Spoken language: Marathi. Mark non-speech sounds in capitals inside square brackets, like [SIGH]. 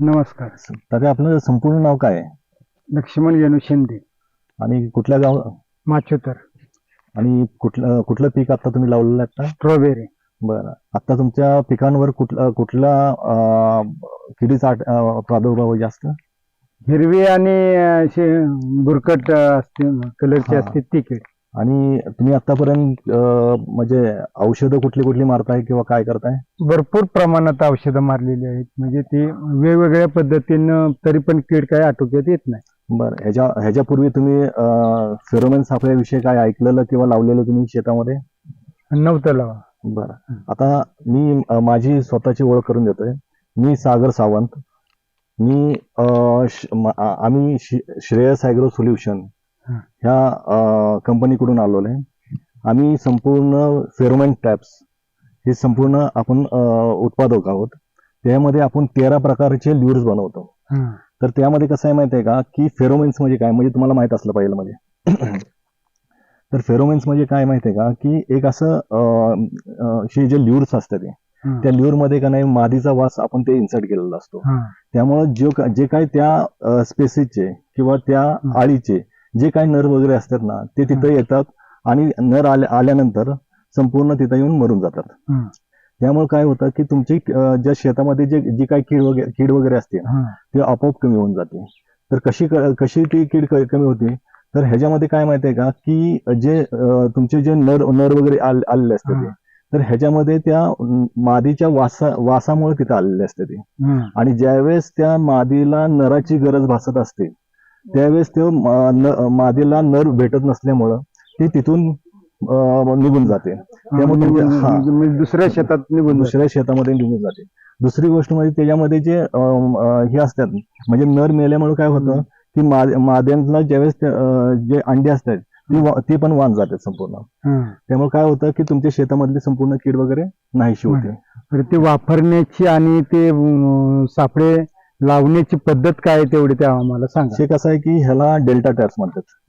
नमस्कार. तर आपलं संपूर्ण नाव काय? आहे लक्ष्मण येणू शिंदे. आणि कुठल्या गाव? माचोतर. आणि कुठलं कुठलं पीक आता तुम्ही लावलेलं आहे आता? स्ट्रॉबेरी. बरं. आता तुमच्या पिकांवर कुठला कुठला अं, किडीचा आट- अं, प्रादुर्भाव आहे जास्त? हिरवी आणि अशी बुरकट असते कलरची हा. असते ती कीड. आणि तुम्ही आतापर्यंत म्हणजे औषधं कुठली कुठली मारताय किंवा काय करताय? भरपूर प्रमाणात औषधं मारलेली आहेत. म्हणजे ती वेगवेगळ्या पद्धतीनं तरी पण कीड काय आटोक्यात येत नाही. बरं ह्याच्या ह्याच्यापूर्वी तुम्ही फेरोमेन सापळ्याविषयी काय ऐकलेलं किंवा लावलेलं तुम्ही शेतामध्ये? नव्हतं लावा बरं. आता मी अं, माझी स्वतःची ओळख करून देतोय. मी सागर सावंत. मी अं, श- म- आ- आम्ही श्रेयस ॲग्रो सोल्युशन. ह्या कंपनीकडून आलेलो आहे आम्ही संपूर्ण फेरोमेन टॅप्स हे संपूर्ण आपण उत्पादक आहोत त्यामध्ये आपण तेरा प्रकारचे ल्युर्स बनवतो हं. तर त्यामध्ये कसं आहे माहिती आहे का की फेरोमेन्स म्हणजे काय म्हणजे तुम्हाला माहीत असलं पाहिजे म्हणजे [CLEARS THROAT] तर फेरोमेन्स म्हणजे काय माहिती आहे का की एक असं जे ल्युर्स असतात ते. त्या ल्युरमध्ये का नाही मादीचा वास आपण ते इन्सर्ट केलेला असतो. त्यामुळं जो काय त्या स्पेसिसचे किंवा त्या. आळीचे जे काही नर वगैरे असतात ना ते तिथं येतात आणि नर आल्या आल्यानंतर संपूर्ण तिथं येऊन मरून जातात. त्यामुळे काय होतं की तुमची ज्या शेतामध्ये जे जी काही कीड वगैरे कीड वगैरे असते. ते आपोआप कमी होऊन जाते तर कशी कशी ती कीड कमी होते तर ह्याच्यामध्ये काय माहिती आहे का की जे तुमचे जे नर नर वगैरे आल- आलेले असते ते. तर ह्याच्यामध्ये त्या मादीच्या वासा वासामुळे तिथे आलेले असते ते. आणि ज्यावेळेस त्या मादीला नराची गरज भासत असते त्यावेळेस ते मादीला नर भेटत नसल्यामुळं ते तिथून निघून जाते त्यामुळे म्हणजे- हा. दुसऱ्या शेतात निघून जातं. दुसऱ्या शेतामध्ये निघून जाते दुसरी गोष्ट म्हणजे त्याच्यामध्ये जे हे असतात म्हणजे नर मेल्यामुळे काय होतं. की माद्यांना ज्यावेळेस जे अंडे असतात ती पण वान जातात संपूर्ण. त्यामुळे काय होतं की तुमच्या शेतामधली संपूर्ण कीड वगैरे नाहीशी होते ते वापरण्याची आणि ते अं, सापळे लावण्याची पद्धत काय आहे तेवढी त्या आम्हाला सांगा. हे कसं आहे की ह्याला डेल्टा टायर्स म्हणतात.